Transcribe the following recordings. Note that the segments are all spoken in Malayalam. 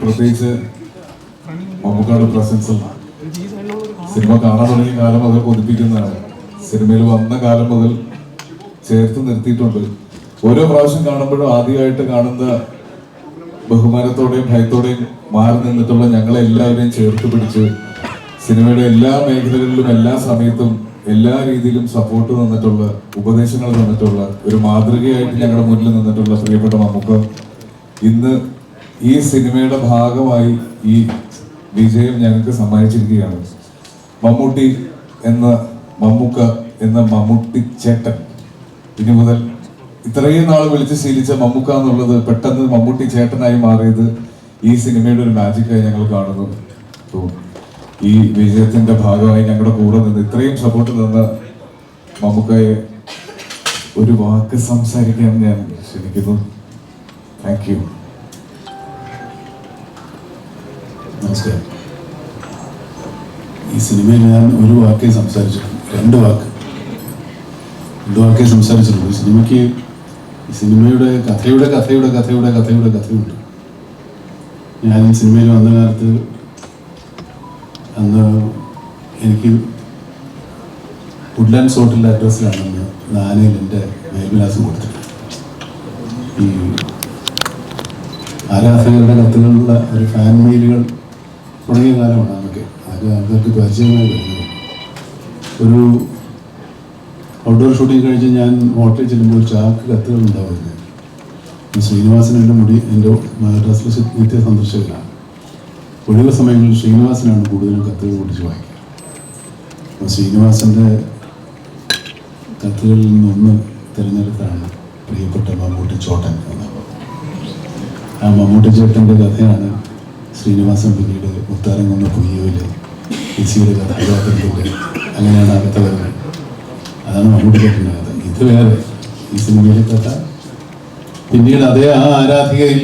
പ്രത്യേകിച്ച് മമ്മൂക്കാട് പ്രസൻസ് സിനിമ കാണാൻ തുടങ്ങിയ കാലം മുതൽ കൊതിപ്പിക്കുന്നതാണ് സിനിമയിൽ വന്ന കാലം മുതൽ ചേർത്ത് നിർത്തിയിട്ടുണ്ട്. ഓരോ പ്രാവശ്യം കാണുമ്പോഴും ആദ്യമായിട്ട് കാണുന്ന ബഹുമാനത്തോടെയും ഭയത്തോടെയും മാറി നിന്നിട്ടുള്ള ഞങ്ങളെ എല്ലാവരെയും ചേർത്ത് പിടിച്ച് സിനിമയുടെ എല്ലാ മേഖലകളിലും എല്ലാ സമയത്തും എല്ലാ രീതിയിലും സപ്പോർട്ട് തന്നിട്ടുള്ള ഉപദേശങ്ങൾ തന്നിട്ടുള്ള ഒരു മാതൃകയായിട്ട് ഞങ്ങളുടെ മുന്നിൽ നിന്നിട്ടുള്ള പ്രിയപ്പെട്ട മമ്മൂക്ക ഇന്ന് ഈ സിനിമയുടെ ഭാഗമായി ഈ വിജയം ഞങ്ങൾക്ക് സമ്മാനിച്ചിരിക്കുകയാണ്. മമ്മൂട്ടി എന്ന മമ്മൂക്ക എന്ന മമ്മൂട്ടി ചേട്ടൻ. ഇനി മുതൽ ഇത്രയും നാൾ വിളിച്ച് ശീലിച്ച മമ്മൂക്ക എന്നുള്ളത് പെട്ടെന്ന് മമ്മൂട്ടി ചേട്ടനായി മാറിയത് ഈ സിനിമയുടെ ഒരു മാജിക്കായി ഞങ്ങൾ കാണുന്നു. ഈ വിജയത്തിന്റെ ഭാഗമായി ഞങ്ങളുടെ കൂടെ നിന്ന് ഇത്രയും സപ്പോർട്ട് തന്ന മമ്മൂക്കയെ ഒരു വാക്ക് സംസാരിക്കാൻ ഞാൻ ക്ഷണിക്കുന്നു. താങ്ക് യു ഈ സിനിമയിൽ ഞാൻ ഒരു വാക്കേ സംസാരിച്ചിട്ടുള്ളൂ രണ്ട് വാക്ക്. രണ്ട് വാക്കേ സംസാരിച്ചിട്ടുള്ളൂ. ഈ സിനിമയ്ക്ക് ഈ സിനിമയുടെ കഥയുടെ കഥയുടെ കഥയുടെ കഥയുടെ കഥയുണ്ട്. ഞാൻ ഈ സിനിമയിൽ വന്ന കാലത്ത് അന്ന് എനിക്ക് വുഡ്ലാൻഡ് ഹോട്ടലിന്റെ അഡ്രസ്സിലാണ് അന്ന് നാനയിൽ എന്റെ മേൽവിലാസം കൊടുത്തിട്ടുള്ളത് ഈ ആരാധകരുടെ കത്തുകളുള്ള ഒരു ഫാൻ മെയിലുകൾ തുടങ്ങിയ കാലമാണ് അതൊക്കെ അത് അവർക്ക് പരിചയമായി വരുന്നത്. ഒരു ഔട്ട്ഡോർ ഷൂട്ടിംഗ് കഴിഞ്ഞ് ഞാൻ ഹോട്ടലിൽ ചെല്ലുമ്പോൾ ചാക്ക് കത്തുകൾ ഉണ്ടാവുന്നത് ശ്രീനിവാസൻ എന്റെ മുടി എന്റെ മദ്രാസിലെ നിത്യ സന്ദർശകനാണ്. ഒഴിവ് സമയങ്ങളിൽ ശ്രീനിവാസനാണ് കൂടുതലും കത്തുകൾ പൊട്ടിച്ച് വായിക്കുക. അപ്പോൾ ശ്രീനിവാസന്റെ കത്തുകളിൽ നിന്നൊന്ന് തിരഞ്ഞെടുത്താണ് പ്രിയപ്പെട്ട മമ്മൂട്ടി ചോട്ടൻ എന്നത് ആ മമ്മൂട്ടി ചേട്ടന്റെ കഥയാണ് ശ്രീനിവാസൻ പിന്നീട് മുത്താരം കൊന്ന പുയ്യോയിൽ ഇസിയുടെ കഥാപാത്രത്തിലൂടെ അങ്ങനെയാണ് അകത്ത് വരുന്നത്. അതാണ് മമ്മൂട്ടി കഥ ഇത് വേറെ ഈ സിനിമയിലെ കഥ പിന്നീട് അതേ ആ ആരാധികയിൽ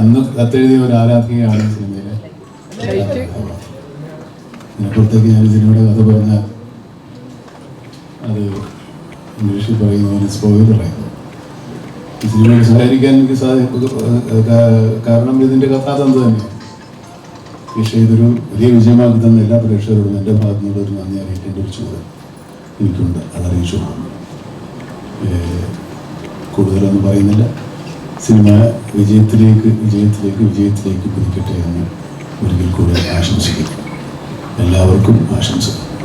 അന്ന് കത്തെഴുതിയ ഒരു ആരാധികയാണ് സിനിമയിലെ. കഥാപാത്രം. ഇതിനപ്പുറത്തേക്ക് ഞാൻ സിനിമയുടെ കഥ പറഞ്ഞാൽ അത് ഇംഗ്ലീഷിൽ പറയുന്ന പോലെ സ്പോയിൽ പറയുന്നു ഈ സിനിമയിൽ സഹായിക്കാൻ എനിക്ക് സാധിക്കും കാരണം ഇതിന്റെ കഥാതന്ത് തന്നെയാണ് പക്ഷേ ഇതൊരു വലിയ വിജയമാക്കി തന്ന എല്ലാ പ്രേക്ഷകരോടും എന്റെ ഭാഗത്തു നിന്നുള്ള ഒരു നന്ദി അറിയിക്കേണ്ട ഒരു ചുമതല എനിക്കുണ്ട്. അതറിയിച്ചു. കൂടുതലൊന്നും പറയുന്നില്ല. സിനിമ വിജയത്തിലേക്ക് വിജയത്തിലേക്ക് വിജയത്തിലേക്ക് കുതിക്കട്ടെ എന്ന് ഒരിക്കൽ കൂടെ ആശംസിക്കുന്നു. എല്ലാവർക്കും ആശംസകൾ.